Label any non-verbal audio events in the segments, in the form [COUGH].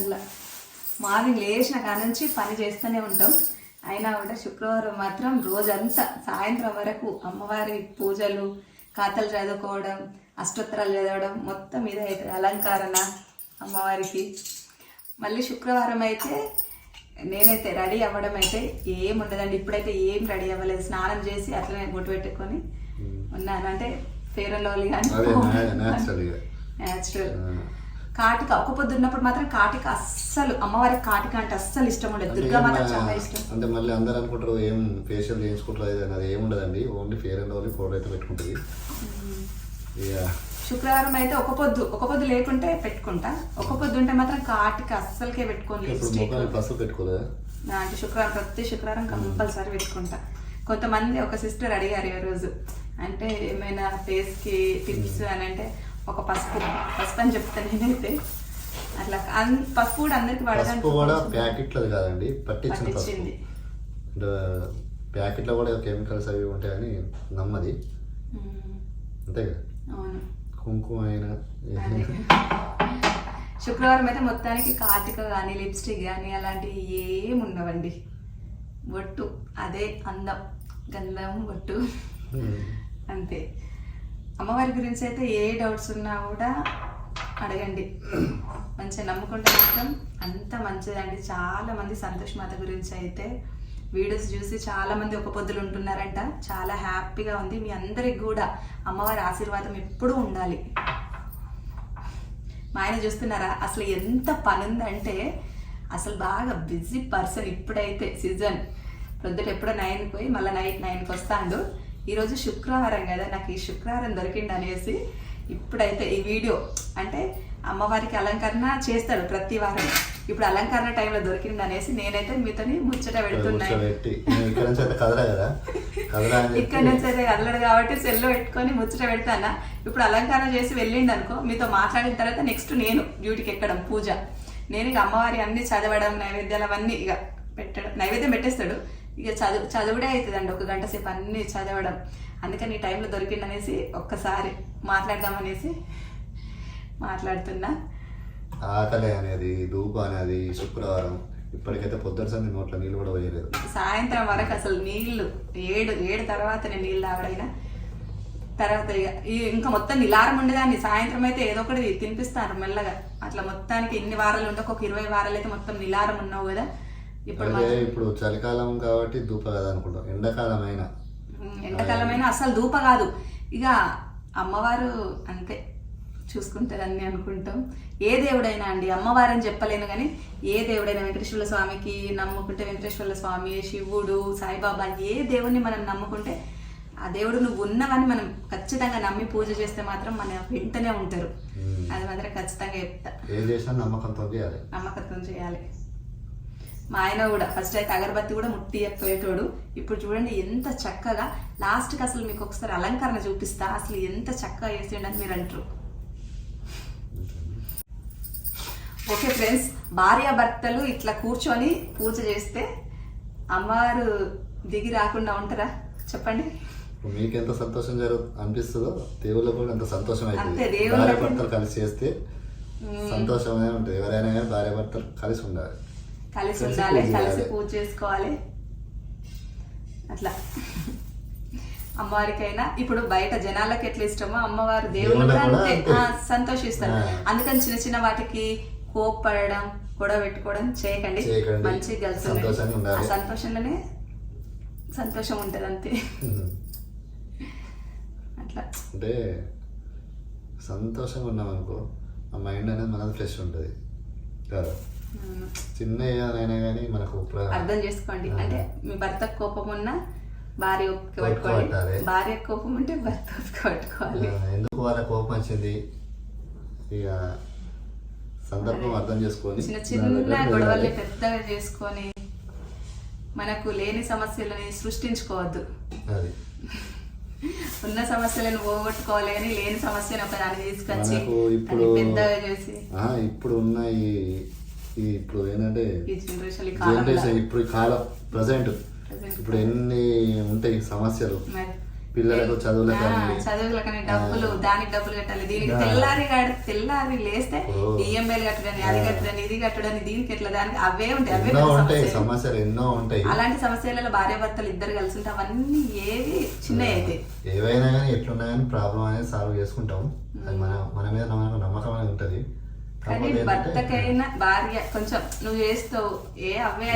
అట్లా మార్నింగ్ లేచిన కాడ నుంచి పని చేస్తూనే ఉంటాం. అయినా కూడా శుక్రవారం మాత్రం రోజంతా సాయంత్రం వరకు అమ్మవారి పూజలు ఖాతలు చదువుకోవడం అష్టోత్తరాలు చదవడం మొత్తం ఇదే అవుతుంది అలంకరణ అమ్మవారికి. మళ్ళీ శుక్రవారం అయితే నేనైతే రెడీ అవ్వడం అయితే ఏం ఉండదండి. ఇప్పుడైతే ఏం రెడీ అవ్వలేదు. స్నానం చేసి అట్లనే బొట్టు పెట్టుకొని ఉన్నాను. అంటే ఫేర్ అండ్ లవ్లీ కానీ న్యాచురల్ కాటిక ఒక పొద్దు ఉన్నప్పుడు మాత్రం కాటిక అస్సలు అమ్మవారికి కాటిక అంటే అస్సలు ఇష్టం ఉండదు. దుర్గా మాత్రం చాలా ఇష్టం. అంటే మళ్ళీ అందరు అనుకుంటారు ఏం ఫేషియల్ చేయించుకుంటారు అది అది ఏం ఉండదండి. Only fair and only powder అయితే పెట్టుకుంటుంది. శుక్రవారం అయితే ఒక పొద్దు ఒక పొద్దు లేకుంటే పెట్టుకుంటా. ఒక పొద్దు ఉంటే మాత్రం కాటిక అస్సలకే పెట్టుకోలేదా? అంటే శుక్రవారం ప్రతి శుక్రవారం కంపల్సరీ పెట్టుకుంటా. కొంతమంది ఒక సిస్టర్ అడిగారు ఈ రోజు. అంటే ఏమైనా ఫేస్కి టిప్స్ అని అంటే ఒక పసుపు పసుపు అని చెప్తాను నేనైతే. అట్లా పసుపు కూడా అందరికి పసుపు కూడా ప్యాకెట్లది కాదండి పట్టించిన పట్టించింది. అంటే ప్యాకెట్లో కూడా కెమికల్స్ అవి ఉంటాయని నమ్మది. అంతే కదా? కుంకుమ అయినా. శుక్రవారం అయితే మొత్తానికి కాటిక కానీ లిప్స్టిక్ కానీ అలాంటివి ఏమి ఉండవండి. బొట్టు అదే అందం. గంధం బొట్టు. అంతే. అమ్మవారి గురించి అయితే ఏ డౌట్స్ ఉన్నా కూడా అడగండి. మంచిగా నమ్ముకుంటే మాత్రం అంత మంచిదండి చాలా మంది సంతోష్ మాత గురించి అయితే వీడియోస్ చూసి చాలా మంది ఒక పొద్దులు ఉంటున్నారంట. చాలా హ్యాపీగా ఉంది. మీ అందరికి కూడా అమ్మవారి ఆశీర్వాదం ఎప్పుడూ ఉండాలి. మా ఆయన చూస్తున్నారా? అసలు ఎంత పని ఉందంటే అసలు బాగా బిజీ పర్సన్ ఇప్పుడైతే సీజన్ ప్రొద్దుట ఎప్పుడో నైన్కి పోయి మళ్ళీ నైట్ నైన్కి వస్తాడు. ఈరోజు శుక్రవారం కదా నాకు ఈ శుక్రవారం దొరికింది అనేసి ఇప్పుడైతే ఈ వీడియో అంటే అమ్మవారికి అలంకరణ చేస్తాడు ప్రతి వారం. ఇప్పుడు అలంకరణ టైంలో దొరికింది అనేసి నేనైతే మీతోని ముచ్చట పెడుతున్నాను. ఇక్కడ నుంచి అయితే నుంచి కదలడు కాబట్టి సెల్లో పెట్టుకొని ముచ్చట పెడతానా. ఇప్పుడు అలంకరణ చేసి వెళ్ళిండు అనుకో మీతో మాట్లాడిన తర్వాత నెక్స్ట్ నేను డ్యూటీకి ఎక్కడం పూజ. నేను ఇక అమ్మవారి అన్ని చదవడం నైవేద్యాలు అవన్నీ ఇక పెట్టడం నైవేద్యం పెట్టేస్తాడు. ఇక చదువు చదువుడే అవుతుందండి. ఒక గంట సేపు అన్ని చదవడం. అందుకని ఈ టైంలో దొరికిందనేసి ఒక్కసారి మాట్లాడదామనేసి మాట్లాడుతున్నా. ఆకలి అనేది ధూప అనేది శుక్రవారం ఇప్పటికైతే పొద్దున సంది నోట్ల నీళ్ళు కూడా పోయలేదు. సాయంత్రం వరకు అసలు నీళ్ళు ఏడు ఏడు తర్వాత నేను నీళ్ళు తాగడైనా తర్వాత ఇక మొత్తం నిలారం ఉండేదాన్ని. సాయంత్రం అయితే ఏదో ఒకటి తినిపిస్తారు మెల్లగా. అట్లా మొత్తానికి ఇన్ని వారాలు ఉంటే ఒక ఇరవై వారాలు అయితే మొత్తం నిలారం ఉన్నావు కదా. ఇప్పుడు ఇప్పుడు చలికాలం కాబట్టి ధూప కదా అనుకుంటాం ఎండాకాలం అయినా ఉమ్, ఎండాకాలమైనా అసలు ధూప కాదు. ఇక అమ్మవారు అంతే చూసుకుంటారని అనుకుంటాం. ఏ దేవుడైనా అండి అమ్మవారని చెప్పలేను కానీ ఏ దేవుడైనా వెంకటేశ్వర స్వామికి నమ్ముకుంటే వెంకటేశ్వర స్వామి శివుడు సాయిబాబా ఏ దేవుడిని మనం నమ్ముకుంటే ఆ దేవుడు నువ్వు ఉన్నవని మనం ఖచ్చితంగా నమ్మి పూజ చేస్తే మాత్రం మన వెంటనే ఉంటారు. అది మాత్రం ఖచ్చితంగా చెప్తా. నమ్మకంతో చేయాలి. నమ్మకత్వం చేయాలి. మా ఆయన కూడా ఫస్ట్ అయితే అగరబత్తి కూడా ముట్టియకపోయేటోడు ఇప్పుడు చూడండి ఎంత చక్కగా లాస్ట్కి అసలు మీకు ఒకసారి అలంకరణ చూపిస్తా. అసలు ఎంత చక్కగా చేసిండని మీరు అంటారు. ఓకే ఫ్రెండ్స్ భార్యాభర్తలు ఇట్లా కూర్చొని పూజ చేస్తే అమ్మవారు దిగి రాకుండా ఉంటారా? చెప్పండి. మీకు ఎంత సంతోషం జరుగు అనిపిస్తుందో దేవుళ్ళకు కూడా అంత సంతోషం అవుతుంది. దేవుళ్ళకి- భార్య భర్తలు కలిసి చేస్తే సంతోషమే ఉంటుంది. ఎవరైనా కానీ భార్య భర్తలు కలిసి ఉండాలి. కలిసి ఉండాలి కలిసి. పూజ చేసుకోవాలి అట్లా. అమ్మవారికైనా ఇప్పుడు బయట జనాలకు ఎట్లా ఇష్టమో అమ్మవారు దేవుళ్ళు కూడా అంతే. సంతోషిస్తారు. అందుకని చిన్న చిన్న వాటికి కోప్పడడం గొడవ పెట్టుకోవడం చేయకండి. మంచి కలిసి సంతోషంగా ఉండాలి. ఆ సంతోషంలోనే సంతోషం ఉంటుంది అంతే. అట్లా. అంటే సంతోషంగా ఉన్నాం అనుకో ఆ మైండ్ అనేది మనది ఫ్రెష్ ఉంటుంది. కదా. చిన్న ఏదైనా కానీ మనకు అర్థం చేసుకోండి. అంటే మీ భర్త కోపం ఉన్నా భార్య పట్టుకోవాలి. భార్య కోపం ఉంటే భర్త పట్టుకోవాలి. ఎందుకు వాళ్ళ కోపం వచ్చింది? ఇక సందర్భం అర్థం చేసుకొని చిన్న చిన్న గొడవల్ని. పెద్దగా చేసుకొని మనకు లేని సమస్యలని సృష్టించుకోవద్దు. అది. ఉన్న సమస్యలను పోగొట్టుకోవాలి కానీ లేని సమస్యను ఒక దాన్ని తీసుకొచ్చి పెద్దగా చేసి ఇప్పుడు ఉన్న ఈ ఇప్పుడు ఏంటంటే ఈ జనరేషన్ ఇప్పుడు కాలం ప్రజెంట్. ఇప్పుడు ఎన్ని ఉంటాయి సమస్యలు పిల్లలకు చదువులకు. చదువులకని డబ్బులు దానికి డబ్బులు కట్టాలి దీనికి. తెల్లారి తెల్లారి లేస్తే. ఈఎంఐలు కట్టడని అది కట్టడని ఇది కట్టడని దీనికి ఎట్లా దానికి అవే ఉంటాయి అవే ఉంటాయి సమస్యలు. ఎన్నో ఉంటాయి అలాంటి సమస్యలలో భార్య భర్తలు ఇద్దరు కలిసి ఉంటే అవన్నీ ఏవి చిన్నవి అయితే ఏవైనా కానీ ఎట్లున్నా కానీ ప్రాబ్లం అనేది సాల్వ్ చేసుకుంటాం అది మన మన మీద నమ్మకం అనేది ఉంటుంది కానీ భర్తకైనా భార్య కొంచెం నువ్వు చేస్తావు ఏ అవే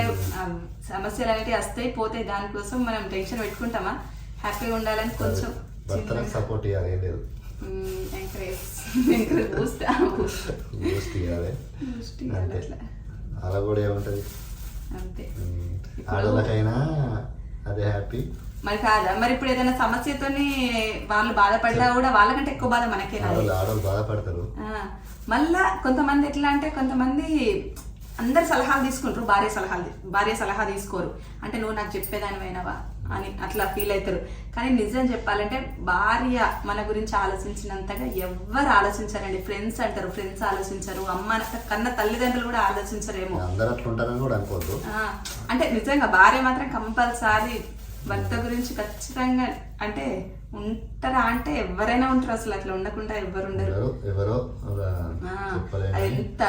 సమస్యలు అనేవి వస్తాయి పోతాయి. దానికోసం మనం టెన్షన్ పెట్టుకుంటామా? హ్యాపీగా ఉండాలని కొంచెం భర్తలకు సపోర్ట్ ఇవ్వాలి ఏం లేదు. బూస్ట్ ఇవ్వాలి అంతే. అలా కూడా ఏముంటుంది? అంతే. ఆడవాళ్ళకైనా అదే హ్యాపీ. మరి కాదా? మరి ఇప్పుడు ఏదైనా సమస్యతోని వాళ్ళు బాధపడ్డా కూడా వాళ్ళకంటే ఎక్కువ బాధ మనకే ఆడవాళ్ళు బాధపడతారు. ఆ, మళ్ళా కొంతమంది ఎట్లా అంటే కొంతమంది అందరు సలహాలు తీసుకుంటారు భార్య సలహాలు భార్య సలహా తీసుకోరు. అంటే నువ్వు నాకు చెప్పేదానివైనవా అని అట్లా ఫీల్ అవుతారు కానీ నిజం చెప్పాలంటే భార్య మన గురించి ఆలోచించినంతగా ఎవ్వరు ఆలోచించారండి. ఫ్రెండ్స్ అంటారు ఫ్రెండ్స్ ఆలోచించరు. అమ్మ కన్న తల్లిదండ్రులు కూడా ఆలోచించరేమో. అంటే నిజంగా భార్య మాత్రం కంపల్సరీ భర్త గురించి ఖచ్చితంగా అంటే ఉంటారా అంటే ఎవరైనా ఉంటారు అసలు అట్లా ఉండకుండా ఎవరు? ఉండరు ఎవరో ఎంత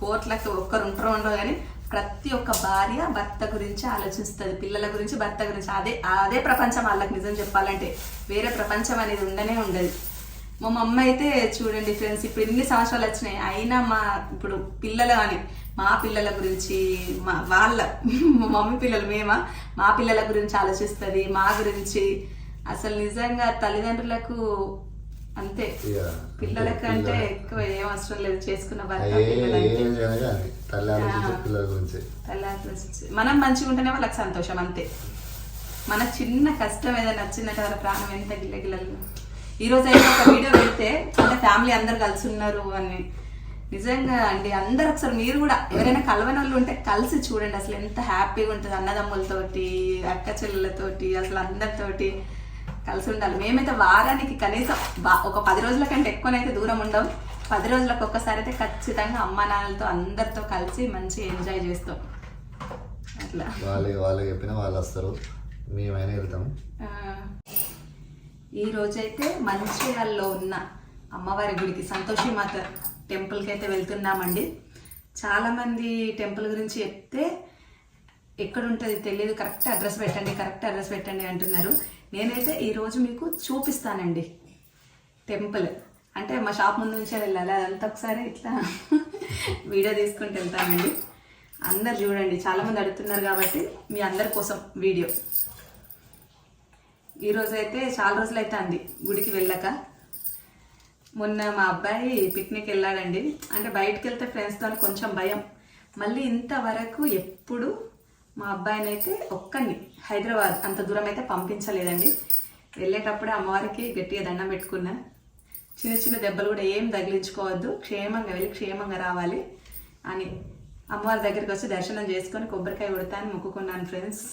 కోట్లకి ఒక్కరు ఉంటారో ఉండో కానీ ప్రతి ఒక్క భార్య భర్త గురించి ఆలోచిస్తుంది పిల్లల గురించి భర్త గురించి. అదే అదే ప్రపంచం వాళ్ళకి నిజం చెప్పాలంటే వేరే ప్రపంచం అనేది ఉండనే ఉండదు. మా మమ్మ అయితే చూడండి ఫ్రెండ్స్ ఇప్పుడు ఇన్ని సంవత్సరాలు వచ్చినాయి. అయినా మా ఇప్పుడు పిల్లలు అని మా పిల్లల గురించి మా వాళ్ళ మా మమ్మీ పిల్లలు మేమా మా పిల్లల గురించి ఆలోచిస్తుంది మా గురించి. అసలు నిజంగా తల్లిదండ్రులకు అంతే. ఇక పిల్లలకంటే పిల్లల- ఎక్కువ ఏం అవసరం లేదు చేసుకున్న గురించి. మనం మంచిగా ఉంటేనే వాళ్ళకి సంతోషం అంతే. మన చిన్న కష్టం ఏదైనా వచ్చిందంటే వాళ్ళ ప్రాణం ఎంత గిల్లగిల్లలు. ఈ రోజు అయితే ఒక వీడియో పెడితే అంటే ఫ్యామిలీ అందరు కలిసి ఉన్నారు అని. నిజంగా అండి అందరు ఒకసారి మీరు కూడా ఎవరైనా కలవని వాళ్ళు ఉంటే కలిసి చూడండి అసలు ఎంత హ్యాపీగా ఉంటుంది అన్నదమ్ములతోటి అక్క చెల్లెలతోటి అసలు అందరితోటి కలిసి ఉండాలి. మేమైతే వారానికి కనీసం బా- ఒక పది రోజుల కంటే ఎక్కువనైతే దూరం ఉండం. పది రోజులకు ఒక్కసారి అయితే ఖచ్చితంగా అమ్మా నాన్నలతో అందరితో కలిసి మంచి ఎంజాయ్ చేస్తాం. అట్లా. వాళ్ళు వాళ్ళు చెప్పినా వాళ్ళు వస్తారు. మేమైనా వెళ్తాం. ఆ, ఈ రోజైతే మంచిర్యాల్లో ఉన్న అమ్మవారి గుడికి సంతోషి మాత టెంపుల్కి అయితే వెళ్తున్నామండి. చాలామంది టెంపుల్ గురించి చెప్తే ఎక్కడ ఉంటుంది తెలియదు కరెక్ట్ అడ్రస్ పెట్టండి కరెక్ట్ అడ్రస్ పెట్టండి అంటున్నారు. నేనైతే ఈరోజు మీకు చూపిస్తానండి టెంపుల్. అంటే మా షాప్ ముందు నుంచే వెళ్ళాలి అదంతా ఒకసారి ఇట్లా [LAUGHS] వీడియో తీసుకుంటూ వెళ్తానండి. అందరు చూడండి చాలామంది అడుగుతున్నారు కాబట్టి మీ అందరి కోసం వీడియో. ఈరోజు అయితే చాలా రోజులు అయితే అంది గుడికి వెళ్ళాక. మొన్న మా అబ్బాయి పిక్నిక్ వెళ్ళాడండి. అంటే బయటకు వెళ్తే ఫ్రెండ్స్తో కొంచెం భయం. మళ్ళీ ఇంతవరకు ఎప్పుడు మా అబ్బాయిని అయితే ఒక్కడిని హైదరాబాద్ అంత దూరం అయితే పంపించలేదండి. వెళ్ళేటప్పుడే అమ్మవారికి గట్టిగా దండం పెట్టుకున్నా. చిన్న చిన్న దెబ్బలు కూడా ఏం తగిలించుకోవద్దు. క్షేమంగా వెళ్ళి క్షేమంగా రావాలి అని అమ్మవారి దగ్గరికి వచ్చి దర్శనం చేసుకొని కొబ్బరికాయ కొడతాను మొక్కుకున్నాను ఫ్రెండ్స్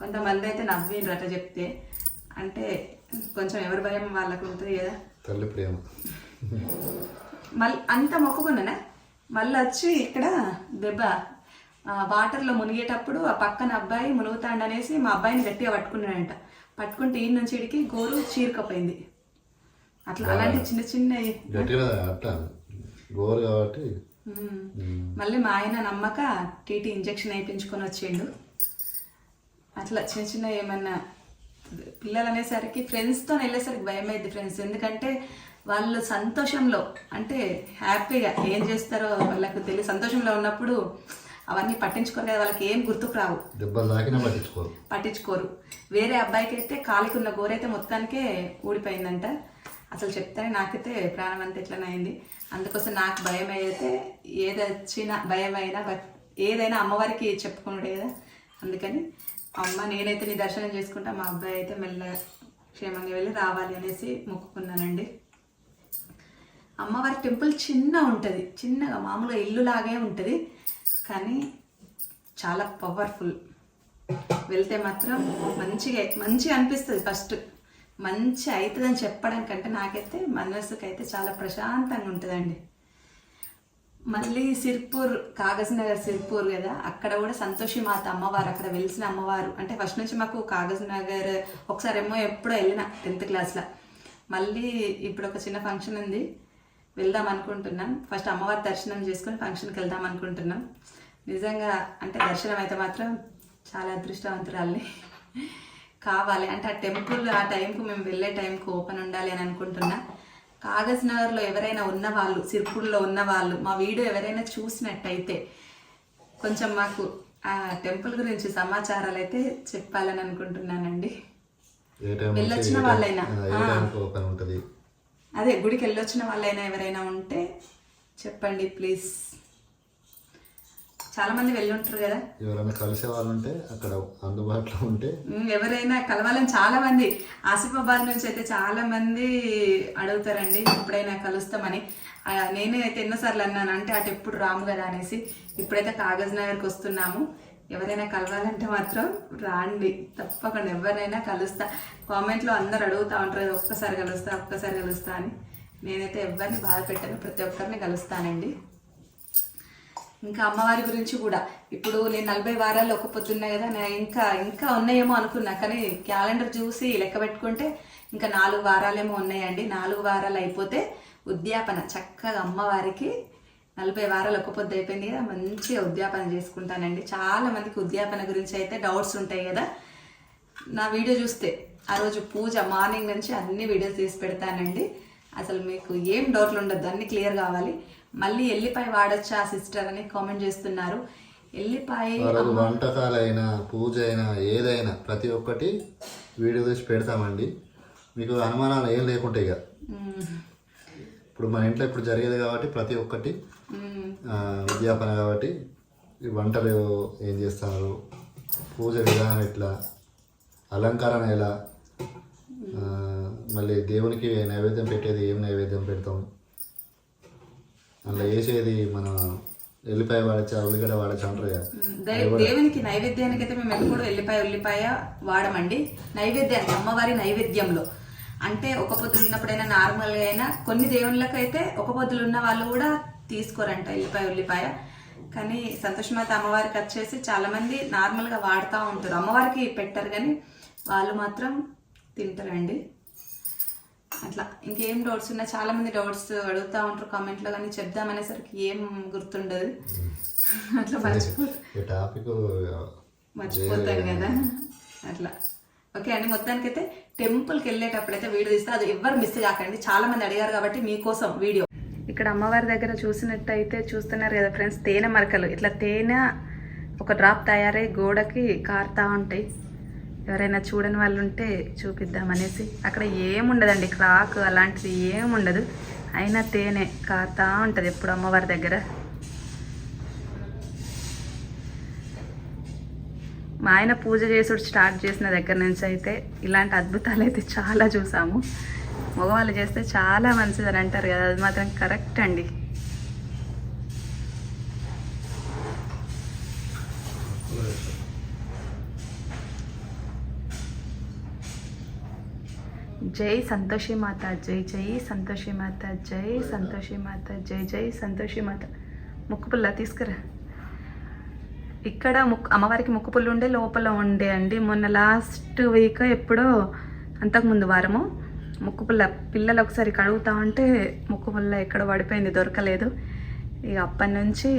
కొంతమంది అయితే నవ్విండ్రు అట్లా చెప్తే. అంటే కొంచెం ఎవరి భయం వాళ్ళకు ఉంటుంది కదా. తల్లి ప్రేమ. మళ్ళీ అంత మొక్కుకున్నానా? మళ్ళీ వచ్చి ఇక్కడ దెబ్బ వాటర్లో మునిగేటప్పుడు ఆ పక్కన అబ్బాయి మునుగుతాడు అనేసి మా అబ్బాయిని గట్టిగా పట్టుకున్నాడంట. పట్టుకుంటే ఈ నుంచి ఇడికి గోరు చీరకపోయింది. అట్లా అలాంటి చిన్న చిన్న గోరు కాబట్టి. మళ్ళీ మా ఆయన నమ్మక టీటీ ఇంజెక్షన్ వేయించుకొని వచ్చిండు. అట్లా చిన్న చిన్న ఏమన్నా పిల్లలు అనేసరికి ఫ్రెండ్స్తో వెళ్ళేసరికి భయం అయింది ఫ్రెండ్స్ ఎందుకంటే వాళ్ళు సంతోషంలో అంటే హ్యాపీగా ఏం చేస్తారో వాళ్ళకు తెలియ సంతోషంలో ఉన్నప్పుడు అవన్నీ పట్టించుకోరు కదా వాళ్ళకి ఏం గుర్తుకు రావు. పట్టించుకోరు. పట్టించుకోరు. వేరే అబ్బాయికి అయితే కాలికి ఉన్న గోరైతే మొత్తానికే ఊడిపోయిందంట. అసలు చెప్తానే నాకైతే ప్రాణం అంతా ఎట్లనే అయింది. అందుకోసం నాకు భయం అయితే ఏది వచ్చినా భయం అయినా బట్ ఏదైనా అమ్మవారికి చెప్పుకున్నాడు కదా అందుకని అమ్మ నేనైతే నీ దర్శనం చేసుకుంటా మా అబ్బాయి అయితే మెల్లగా క్షేమంగా వెళ్ళి రావాలి అనేసి మొక్కుకున్నానండి. అమ్మవారి టెంపుల్ చిన్న ఉంటుంది చిన్నగా మామూలుగా ఇల్లు లాగే ఉంటుంది కానీ చాలా పవర్ఫుల్ వెళ్తే మాత్రం మంచిగా మంచిగా అనిపిస్తుంది ఫస్ట్ మంచి అవుతుందని చెప్పడం కంటే నాకైతే మనసుకైతే అయితే చాలా ప్రశాంతంగా ఉంటుందండి. మళ్ళీ సిర్పూర్ కాగజ్ నగర్ సిర్పూర్ కదా అక్కడ కూడా సంతోషి మాత అమ్మవారు అక్కడ వెలిసిన అమ్మవారు. అంటే ఫస్ట్ నుంచి మాకు కాగజ్ నగర్ ఒకసారి ఏమో ఎప్పుడో వెళ్ళిన టెన్త్ క్లాస్లో మళ్ళీ ఇప్పుడు ఒక చిన్న ఫంక్షన్ ఉంది. వెళ్దాం అనుకుంటున్నాం. ఫస్ట్ అమ్మవారి దర్శనం చేసుకొని ఫంక్షన్కి వెళ్దాం అనుకుంటున్నాం. నిజంగా అంటే దర్శనం అయితే మాత్రం చాలా అదృష్టవంతురాల్ని కావాలి. అంటే ఆ టెంపుల్ ఆ టైంకు మేము వెళ్ళే టైంకి ఓపెన్ ఉండాలి అని అనుకుంటున్నా. కాగజ్ నగర్లో ఎవరైనా ఉన్న వాళ్ళు సిర్పూర్లో ఉన్న వాళ్ళు మా వీడియో ఎవరైనా చూసినట్టయితే కొంచెం మాకు ఆ టెంపుల్ గురించి సమాచారాలు అయితే చెప్పాలని అనుకుంటున్నానండి. వెళ్ళొచ్చిన వాళ్ళైనా. అదే గుడికి వెళ్ళొచ్చిన వాళ్ళైనా ఎవరైనా ఉంటే చెప్పండి ప్లీజ్. చాలా మంది వెళ్ళుంటారు కదా. ఎవరైనా కలిసే వాళ్ళు ఉంటే అక్కడ అందుబాటులో ఉంటే. ఎవరైనా కలవాలని చాలా మంది ఆసిఫాబాద్ నుంచి అయితే చాలా మంది అడుగుతారండి ఎప్పుడైనా కలుస్తామని. నేనే అయితే ఎన్నోసార్లు అన్నాను అంటే అటు ఎప్పుడు రాము కదా అనేసి. ఇప్పుడైతే కాగజ్ నగర్కి వస్తున్నాము. ఎవరైనా కలవాలంటే మాత్రం రాండి తప్పకుండా ఎవరైనా కలుస్తా. కామెంట్లో అందరు అడుగుతూ ఉంటారు "ఇది ఒక్కసారి కలుస్తా ఒక్కసారి కలుస్తా అని. నేనైతే ఎవరిని బాధ పెట్టను ప్రతి ఒక్కరిని కలుస్తానండి. ఇంకా అమ్మవారి గురించి కూడా. ఇప్పుడు నేను నలభై వారాలు ఒక పొద్దున్నాయి కదా నేను ఇంకా ఇంకా ఉన్నాయేమో అనుకున్నా కానీ క్యాలెండర్ చూసి లెక్క పెట్టుకుంటే ఇంకా నాలుగు వారాలేమో ఉన్నాయండి. నాలుగు వారాలు అయిపోతే ఉద్యాపన చక్కగా అమ్మవారికి నలభై వారాలు ఒక పొద్దు అయిపోయింది కదా మంచిగా ఉద్యాపన చేసుకుంటానండి. చాలా మందికి ఉద్యాపన గురించి అయితే డౌట్స్ ఉంటాయి కదా. నా వీడియో చూస్తే ఆ రోజు పూజ మార్నింగ్ నుంచి అన్ని వీడియోస్ తీసి పెడతానండి. అసలు మీకు ఏం డౌట్లు ఉండద్దు అన్ని క్లియర్ కావాలి. మళ్ళీ ఎల్లిపాయ వాడచ్చా సిస్టర్ అని కామెంట్ చేస్తున్నారు. ఎల్లిపాయ వంటకాలైనా పూజ అయినా ఏదైనా ప్రతి ఒక్కటి వీడియో తీసి పెడతామండి. మీకు అనుమానాలు ఏం లేకుంటాయి మ్మ్. ఇప్పుడు మన ఇంట్లో ఇప్పుడు జరిగేది కాబట్టి ప్రతి ఒక్కటి ఉద్యాపన కాబట్టి ఈ వంటలు ఏం చేస్తారు పూజ విధానం ఎట్లా అలంకరణ ఎలా మళ్ళీ దేవునికి నైవేద్యం పెట్టేది ఏం నైవేద్యం పెడతాం అందులో వేసేది మన ఎల్లిపాయ వాడచ్చా ఉల్లిగడ్డ వాడచ్చా అంటారు దేవునికి నైవేద్యానికి అయితే మేము ఎప్పుడు ఎల్లిపాయ ఉల్లిపాయ వాడమండి. నైవేద్యానికి అమ్మవారి నైవేద్యంలో. అంటే ఒక పొద్దులు ఉన్నప్పుడైనా నార్మల్గా అయినా కొన్ని దేవుళ్ళకి అయితే ఒక పొద్దులు ఉన్న వాళ్ళు కూడా తీసుకోరంట ఎల్లిపాయ ఉల్లిపాయ. కానీ సంతోషమాత అమ్మవారికి వచ్చేసి చాలా మంది నార్మల్గా వాడుతూ ఉంటారు. అమ్మవారికి పెట్టరు కానీ వాళ్ళు మాత్రం తింటారండి. అట్లా. ఇంకేం డౌట్స్ ఉన్నా చాలా మంది డౌట్స్ అడుగుతూ ఉంటారు కామెంట్లో కానీ చెప్దామనేసరికి ఏం గుర్తుండదు. అట్లా మర్చిపోతాం. కదా. అట్లా. ఓకే అండి మొత్తానికైతే టెంపుల్కి వెళ్ళేటప్పుడు అయితే వీడియో తీస్తే. అది ఎవ్వరు మిస్ కాకండి. చాలా మంది అడిగారు కాబట్టి మీకోసం వీడియో. ఇక్కడ అమ్మవారి దగ్గర చూసినట్టయితే చూస్తున్నారు కదా ఫ్రెండ్స్ తేనె మరకలు. ఇట్లా తేనె ఒక డ్రాప్ తయారై గోడకి కారుతా ఉంటాయి. ఎవరైనా చూడని వాళ్ళు ఉంటే చూపిద్దామనేసి అక్కడ ఏముండదండి క్రాక్ అలాంటిది ఏముండదు. అయినా తేనె కాతా ఉంటుంది ఎప్పుడు అమ్మవారి దగ్గర. మా ఆయన పూజ చేసుడు స్టార్ట్ చేసిన దగ్గర నుంచి అయితే ఇలాంటి అద్భుతాలు అయితే చాలా చూసాము. మగవాళ్ళు చేస్తే చాలా మంచిదని అంటారు కదా అది మాత్రం కరెక్ట్ అండి. జై సంతోషి మాత జై జై సంతోషి మాత జై సంతోషి మాత జై జై సంతోషి మాత. ముక్కు పుల్ల తీసుకురా. ఇక్కడ ముక్కు అమ్మవారికి ముక్కు పుల్లు ఉండే లోపల ఉండే అండి. మొన్న లాస్ట్ వీక్ ఎప్పుడో అంతకుముందు వారము ముక్కు పుల్ల పిల్లలు ఒకసారి కడుగుతా ఉంటే ముక్కు పుల్ల ఎక్కడ పడిపోయింది దొరకలేదు. ఇక అప్పటి నుంచి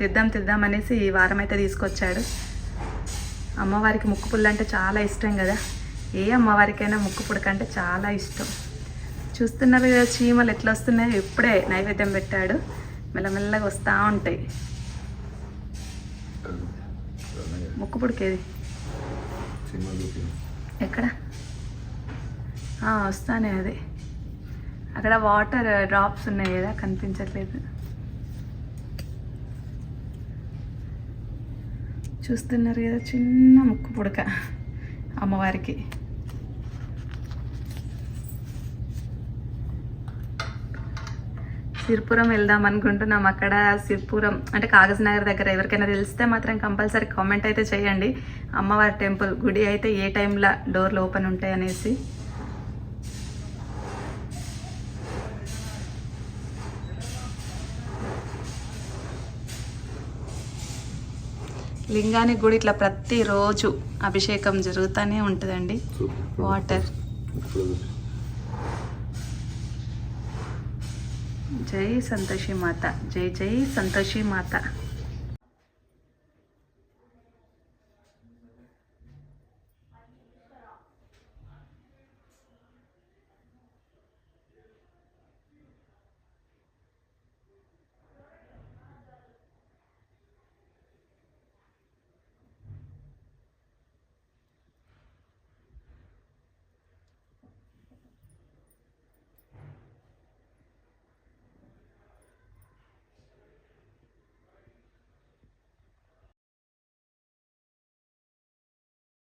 తిద్దాం తిద్దాం అనేసి ఈ వారం అయితే తీసుకొచ్చాడు. అమ్మవారికి ముక్కు పుల్ల అంటే చాలా ఇష్టం కదా. ఏ అమ్మవారికైనా ముక్కు పుడక అంటే చాలా ఇష్టం. చూస్తున్నారు కదా చీమలు ఎట్లా వస్తున్నాయో ఇప్పుడే నైవేద్యం పెట్టాడు. మెల్లమెల్లగా వస్తూ ఉంటాయి. ముక్కు పుడికేది? ఎక్కడ? వస్తానే అది. అక్కడ వాటర్ డ్రాప్స్ ఉన్నాయి కదా కనిపించట్లేదు. చూస్తున్నారు కదా చిన్న ముక్కు పుడక అమ్మవారికి. సిర్పురం వెళ్దాం అనుకుంటున్నాం. అక్కడ సిర్పురం అంటే కాగజ్నగర్ దగ్గర ఎవరికైనా తెలిస్తే మాత్రం కంపల్సరీ కామెంట్ అయితే చేయండి. అమ్మవారి టెంపుల్ గుడి అయితే ఏ టైంలో డోర్లు ఓపెన్ ఉంటాయి అనేసి. లింగానికి గుడి ఇట్లా ప్రతిరోజు అభిషేకం జరుగుతూనే ఉంటుందండి. వాటర్. ఇప్పుడు చూపి. జై సంతోషి మాత జై జై సంతోషి మాత